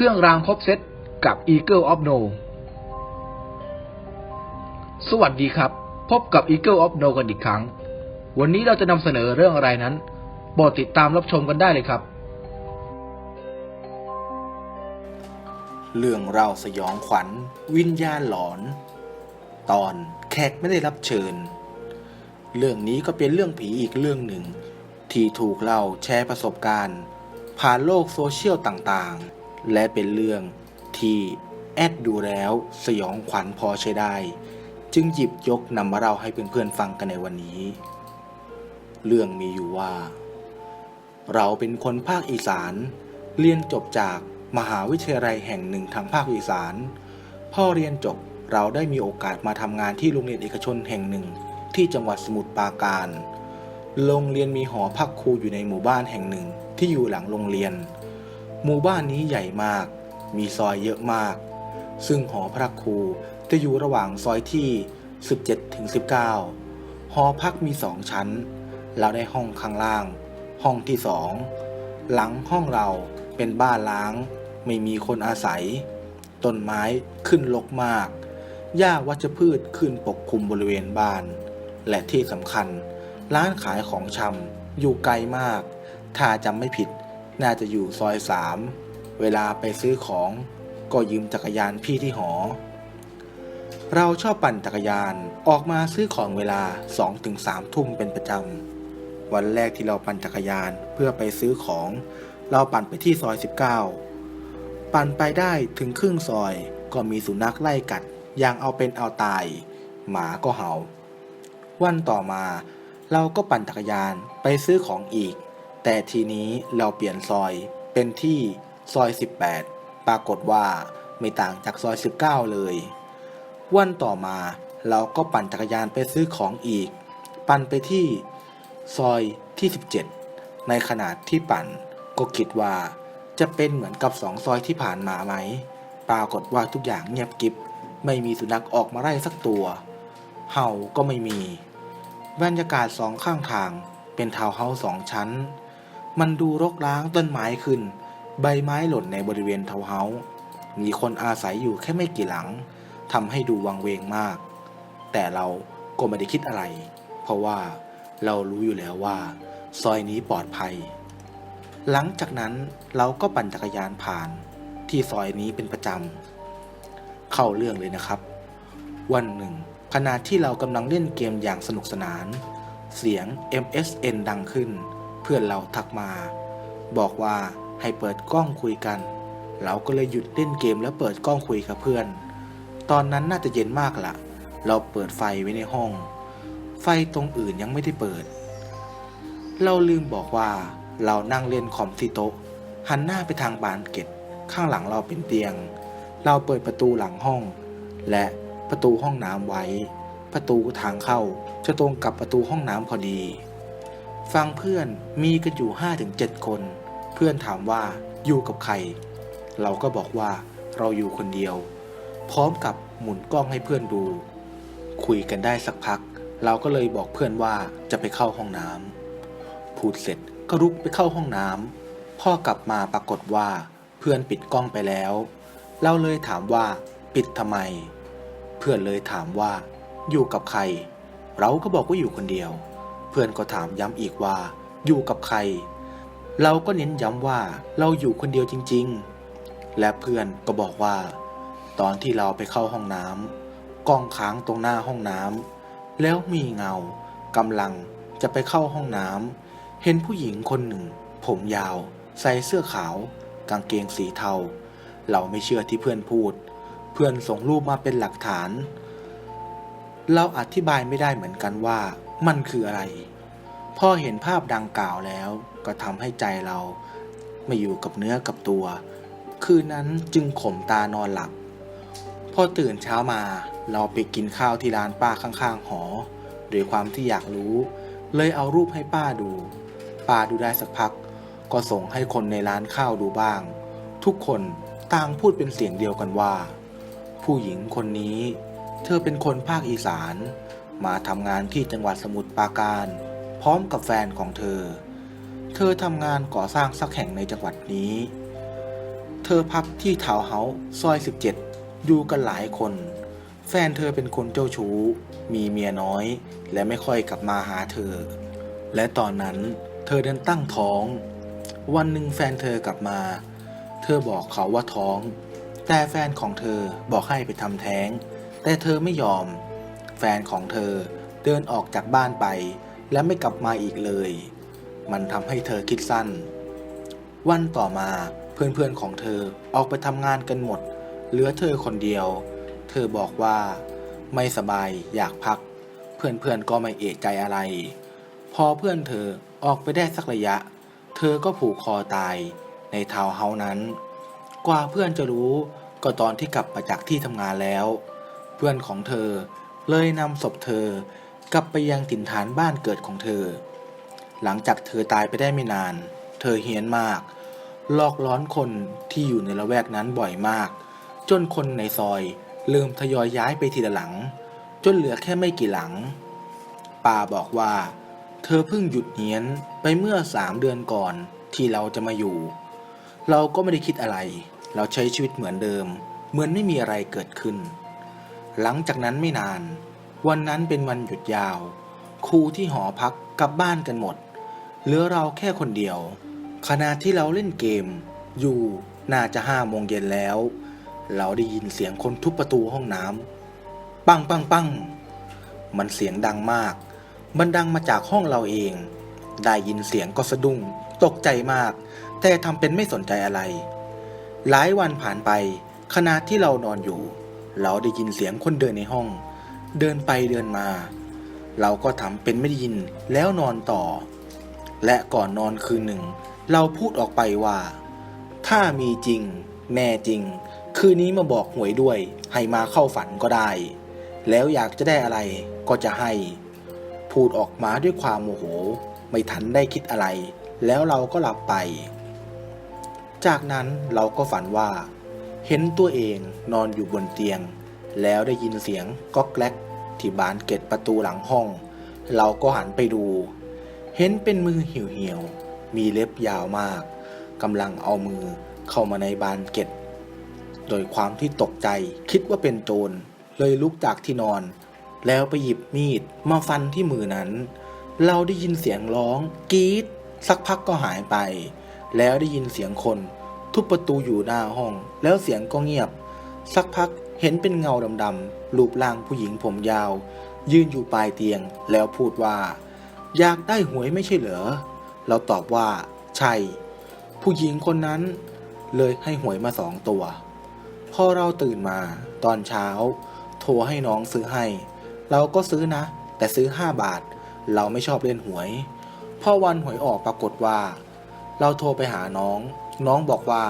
เครื่องรางครบเซตกับ Eagle of No สวัสดีครับ พบกับ Eagle of No กันอีกครั้ง วันนี้เราจะนำเสนอเรื่องอะไรนั้นโปรดติดตามรับชมกันได้เลยครับ เรื่องราวสยองขวัญ วิญญาณหลอน ตอนแขกไม่ได้รับเชิญ เรื่องนี้ก็เป็นเรื่องผีอีกเรื่องหนึ่ง ที่ถูกเล่าแชร์ประสบการณ์ ผ่านโลกโซเชียลต่างๆ และเป็นเรื่องที่แอดดูแล้วสยองขวัญพอใช้ได้ จึงหยิบยกนำมาเล่าให้เพื่อนๆฟังกันในวันนี้ เรื่องมีอยู่ว่า เราเป็นคนภาคอีสาน เรียนจบจากมหาวิทยาลัยแห่งหนึ่งทางภาคอีสาน พ่อเรียนจบเราได้มีโอกาสมาทำงานที่โรงเรียนเอกชนแห่งหนึ่งที่จังหวัดสมุทรปราการ โรงเรียนมีหอพักครูอยู่ในหมู่บ้านแห่งหนึ่งที่อยู่หลังโรงเรียน หมู่บ้านนี้ใหญ่มาก มีซอยเยอะมาก ซึ่งหอพักครูจะอยู่ระหว่างซอยที่ 17ถึง19 หอพักมีสองชั้น เราได้ห้องข้างล่าง ห้องที่สองหลังห้องเราเป็นบ้านล้าง ไม่มีคนอาศัย ต้นไม้ขึ้นรกมาก หญ้าวัชพืชขึ้นปกคลุมบริเวณบ้าน และที่สำคัญ ร้านขายของชำอยู่ไกลมาก ถ้าจำไม่ผิด น่าจะอยู่ซอยสามเวลาไปซื้อของก็ยืมจักรยานพี่ที่หอ เราชอบปั่นจักรยานออกมาซื้อของเวลา 2-3 ทุ่มเป็นประจำ วันแรกที่เราปั่นจักรยานเพื่อไปซื้อของ เราปั่นไปที่ซอย 19 ปั่นไปได้ถึงครึ่งซอยก็มีสุนัขไล่กัดอย่างเอาเป็นเอาตาย หมาก็เห่า วันต่อมาเราก็ปั่นจักรยานไปซื้อของอีก แต่ทีนี้เราเปลี่ยนซอยเป็นที่ซอย 18 ปรากฏว่าไม่ต่างจากซอย 19 เลย วันต่อมาเราก็ปั่นจักรยานไปซื้อของอีก ปั่นไปที่ซอยที่ 17 ในขณะที่ปั่นก็คิดว่าจะเป็นเหมือนกับสองซอยที่ผ่านมาไหม ปรากฏว่าทุกอย่างเงียบกริบ ไม่มีสุนัขออกมาไล่สักตัว เห่าก็ไม่มี บรรยากาศสองข้างทางเป็นทาวน์เฮาส์สองชั้น มันดูรกร้างต้นไม้ขึ้น ใบไม้หล่นในบริเวณเทาเฮาส์มีคนอาศัยอยู่แค่ไม่กี่หลังทำให้ดูวังเวงมาก แต่เราก็ไม่ได้คิดอะไร เพราะว่าเรารู้อยู่แล้วว่า ซอยนี้ปลอดภัย หลังจากนั้นเราก็ปั่นจักรยานผ่านที่ซอยนี้เป็นประจำ เข้าเรื่องเลยนะครับ วันหนึ่ง ขณะที่เรากำลังเล่นเกมอย่างสนุกสนาน เสียง MSN ดังขึ้น พื่อนเราทักมา บอกว่าให้เปิดกล้องคุยกัน เราก็เลยหยุดเล่นเกมแล้วเปิดกล้องคุยกับเพื่อน ตอนนั้นน่าจะเย็นมากละเราเปิดไฟไว้ในห้อง ไฟตรงอื่นยังไม่ได้เปิด เราลืมบอกว่าเรานั่งเล่นคอมที่โต๊ะ หันหน้าไปทางบานเกล็ดข้างหลังเราเป็นเตียง เราเปิดประตูหลังห้อง และประตูห้องน้ำไว้ ประตูทางเข้าจะตรงกับประตูห้องน้ำพอดี ฟังเพื่อนมีกันอยู่ 5-7 คน เพื่อนถามว่าอยู่กับใคร เราก็บอกว่าเราอยู่คนเดียว พร้อมกับหมุนกล้องให้เพื่อนดู คุยกันได้สักพัก เราก็เลยบอกเพื่อนว่าจะไปเข้าห้องน้ำพูดเสร็จก็รุกไปเข้าห้องน้ำพ่อกลับมาปรากฏว่าเพื่อนปิดกล้องไปแล้ว เราเลยถามว่าปิดทำไม เพื่อนเลยถามว่า อยู่กับใคร เราก็บอกว่าอยู่คนเดียว เพื่อนก็ถามย้ำอีกว่า อยู่กับใคร เราก็เน้นย้ำว่าเราอยู่คนเดียวจริง ๆ และเพื่อนก็บอกว่า ตอนที่เราไปเข้าห้องน้ำกล้องค้างตรงหน้าห้องน้ำแล้วมีเงากำลังจะไปเข้าห้องน้ำเห็นผู้หญิงคนหนึ่ง ผมยาว ใส่เสื้อขาว กางเกงสีเทา เราไม่เชื่อที่เพื่อนพูด เพื่อนส่งรูปมาเป็นหลักฐาน เราอธิบายไม่ได้เหมือนกันว่า มันคืออะไรพอเห็นภาพดังกล่าวแล้ว ก็ทำให้ใจเราไม่อยู่กับเนื้อกับตัว คืนนั้นจึงข่มตานอนหลับ พอตื่นเช้ามาเราไปกินข้าวที่ร้านป้าข้างๆหอด้วยความที่อยากรู้ เลยเอารูปให้ป้าดู ป้าดูได้สักพัก ก็ส่งให้คนในร้านข้าวดูบ้าง ทุกคนต่างพูดเป็นเสียงเดียวกันว่า ผู้หญิงคนนี้ เธอเป็นคนภาคอีสาน มาทำงานที่จังหวัดสมุทรปราการ พร้อมกับแฟนของเธอ เธอทำงานก่อสร้างสักแห่งในจังหวัดนี้ เธอพักที่ทาวเฮาส์ซอย 17 อยู่กันหลายคน แฟนเธอเป็นคนเจ้าชู้ มีเมียน้อย และไม่ค่อยกลับมาหาเธอ และตอนนั้นเธอเดินตั้งท้อง วันหนึ่งแฟนเธอกลับมา เธอบอกเขาว่าท้อง แต่แฟนของเธอบอกให้ไปทำแท้ง แต่เธอไม่ยอม แฟนของเธอเดินออกจากบ้านไป และไม่กลับมาอีกเลย มันทำให้เธอคิดสั้น วันต่อมาเพื่อนๆของเธอออกไปทำงานกันหมด เหลือเธอคนเดียว เธอบอกว่า ไม่สบายอยากพัก เพื่อนๆก็ไม่เอะใจอะไร พอเพื่อนเธอออกไปได้สักระยะ เธอก็ผูกคอตายในทาวเฮานั้น กว่าเพื่อนจะรู้ก็ตอนที่กลับมาจากที่ทำงานแล้ว เพื่อนของเธอ เลยนำศพเธอกลับไปยังถิ่นฐานบ้านเกิดของเธอ หลังจากเธอตายไปได้ไม่นาน เธอเฮี้ยนมากหลอกล้อนคนที่อยู่ในละแวกนั้นบ่อยมาก จนคนในซอยเริ่มทยอยย้ายไปทีละหลัง จนเหลือแค่ไม่กี่หลังป้าบอกว่า เธอเพิ่งหยุดเฮี้ยนไปเมื่อสามเดือนก่อนที่เราจะมาอยู่ เราก็ไม่ได้คิดอะไร เราใช้ชีวิตเหมือนเดิม เหมือนไม่มีอะไรเกิดขึ้น หลังจากนั้นไม่นาน วันนั้นเป็นวันหยุดยาว ครูที่หอพักกลับบ้านกันหมด เหลือเราแค่คนเดียว ขณะที่เราเล่นเกม อยู่น่าจะห้าโมงเย็นแล้ว เราได้ยินเสียงคนทุบประตูห้องน้ำปังปังปังมันเสียงดังมาก มันดังมาจากห้องเราเอง ได้ยินเสียงก็สะดุ้ง ตกใจมาก แต่ทำเป็นไม่สนใจอะไร หลายวันผ่านไปขณะที่เรานอนอยู่ เราได้ยินเสียงคนเดินในห้อง เดินไปเดินมา เราก็ทำเป็นไม่ได้ยินแล้วนอนต่อ และก่อนนอนคืนหนึ่ง เราพูดออกไปว่า ถ้ามีจริง แน่จริง คืนนี้มาบอกหวยด้วย ให้มาเข้าฝันก็ได้ แล้วอยากจะได้อะไรก็จะให้ พูดออกมาด้วยความโมโห ไม่ทันได้คิดอะไร แล้วเราก็หลับไป จากนั้นเราก็ฝันว่า เห็นตัวเองนอนอยู่บนเตียง แล้วได้ยินเสียงก๊อกแกลกที่บานเกล็ดประตูหลังห้อง เราก็หันไปดู เห็นเป็นมือเหี่ยวๆ มีเล็บยาวมากกำลังเอามือเข้ามาในบานเกล็ดโดยความที่ตกใจคิดว่าเป็นโจรเลยลุกจากที่นอน แล้วไปหยิบมีดมาฟันที่มือนั้น เราได้ยินเสียงร้องกรี๊ดสักพักก็หายไป แล้วได้ยินเสียงคน ทุบประตูอยู่หน้าห้อง แล้วเสียงก็เงียบ สักพักเห็นเป็นเงาดำๆรูปร่างผู้หญิงผมยาว ยืนอยู่ปลายเตียง แล้วพูดว่า อยากได้หวยไม่ใช่เหรอ เราตอบว่า ใช่ ผู้หญิงคนนั้นเลยให้หวยมาสองตัว พอเราตื่นมาตอนเช้า โทรให้น้องซื้อให้ เราก็ซื้อนะ แต่ซื้อ5บาท เราไม่ชอบเล่นหวยพอวันหวยออกปรากฏว่า เราโทรไปหาน้อง น้องบอกว่า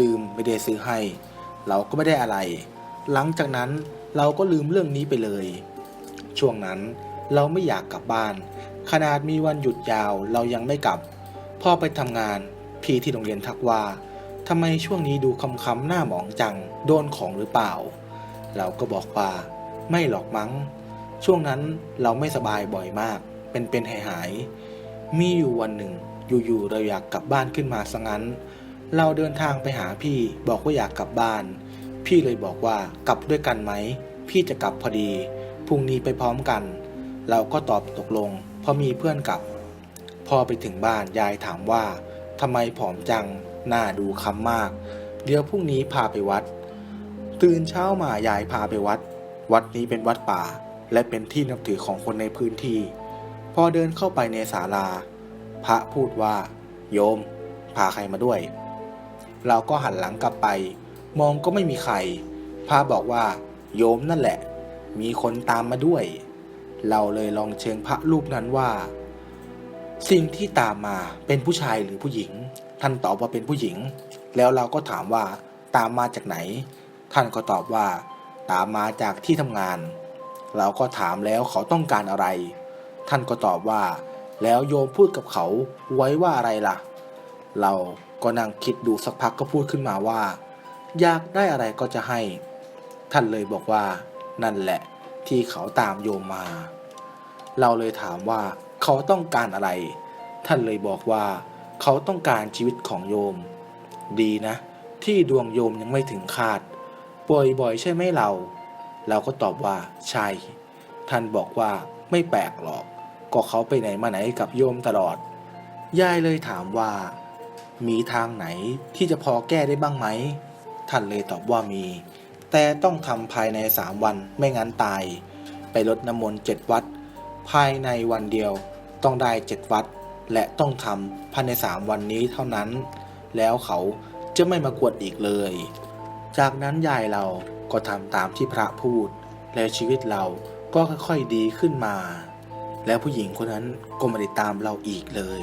ลืมไม่ได้ซื้อให้ เราก็ไม่ได้อะไร หลังจากนั้นเราก็ลืมเรื่องนี้ไปเลย ช่วงนั้นเราไม่อยากกลับบ้าน ขนาดมีวันหยุดยาวเรายังไม่กลับ พ่อไปทำงานพี่ที่โรงเรียนทักว่าทำไมช่วงนี้ดูคำคำๆหน้าหมองจัง โดนของหรือเปล่า เราก็บอกว่า ไม่หรอกมั้ง ช่วงนั้นเราไม่สบายบ่อยมาก เป็นเป็นหายหาย มีอยู่วันหนึ่ง อยู่ๆเราอยากกลับบ้านขึ้นมาซะงั้น เราเดินทางไปหาพี่บอกว่าอยากกลับบ้าน พี่เลยบอกว่ากลับด้วยกันไหม พี่จะกลับพอดีพรุ่งนี้ไปพร้อมกัน เราก็ตอบตกลง เพราะมีเพื่อนกลับ พอไปถึงบ้านยายถามว่าทำไมผอมจัง หน้าดูค้ำมาก เดี๋ยวพรุ่งนี้พาไปวัด ตื่นเช้ามายายพาไปวัด วัดนี้เป็นวัดป่า และเป็นที่นับถือของคนในพื้นที่ พอเดินเข้าไปในศาลา พระพูดว่า โยม พาใครมาด้วย เราก็หันหลังกลับไป มองก็ไม่มีใคร พระบอกว่า โยมนั่นแหละ มีคนตามมาด้วย เราเลยลองเชิงพระรูปนั้นว่า สิ่งที่ตามมาเป็นผู้ชายหรือผู้หญิง ท่านตอบว่าเป็นผู้หญิง แล้วเราก็ถามว่าตามมาจากไหน ท่านก็ตอบว่า ตามมาจากที่ทำงาน เราก็ถามแล้วเขาต้องการอะไร ท่านก็ตอบว่า แล้วโยมพูดกับเขาไว้ว่าอะไรล่ะ เรา ก็นั่งคิดดูสักพักก็พูดขึ้นมาว่า อยากได้อะไรก็จะให้ ท่านเลยบอกว่า นั่นแหละที่เขาตามโยมมา เราเลยถามว่าเขาต้องการอะไร ท่านเลยบอกว่า เขาต้องการชีวิตของโยม ดีนะ ที่ดวงโยมยังไม่ถึงคาดป่วยบ่อยใช่ไหมเรา เราก็ตอบว่าใช่ ท่านบอกว่าไม่แปลกหรอก ก็เขาไปไหนมาไหนกับโยมตลอด ยายเลยถามว่า มีทางไหนที่จะพอแก้ได้บ้างไหม ท่านเลยตอบว่ามี แต่ต้องทำภายในสามวันไม่งั้นตาย ไปลดน้ำมนต์เจ็ดวัด ภายในวันเดียวต้องได้เจ็ดวัด และต้องทำภายในสามวันนี้เท่านั้น แล้วเขาจะไม่มากวดอีกเลย จากนั้นยายเราก็ทำตามที่พระพูด และชีวิตเราก็ค่อยๆดีขึ้นมา แล้วผู้หญิงคนนั้นก็ไม่ได้ตามเราอีกเลย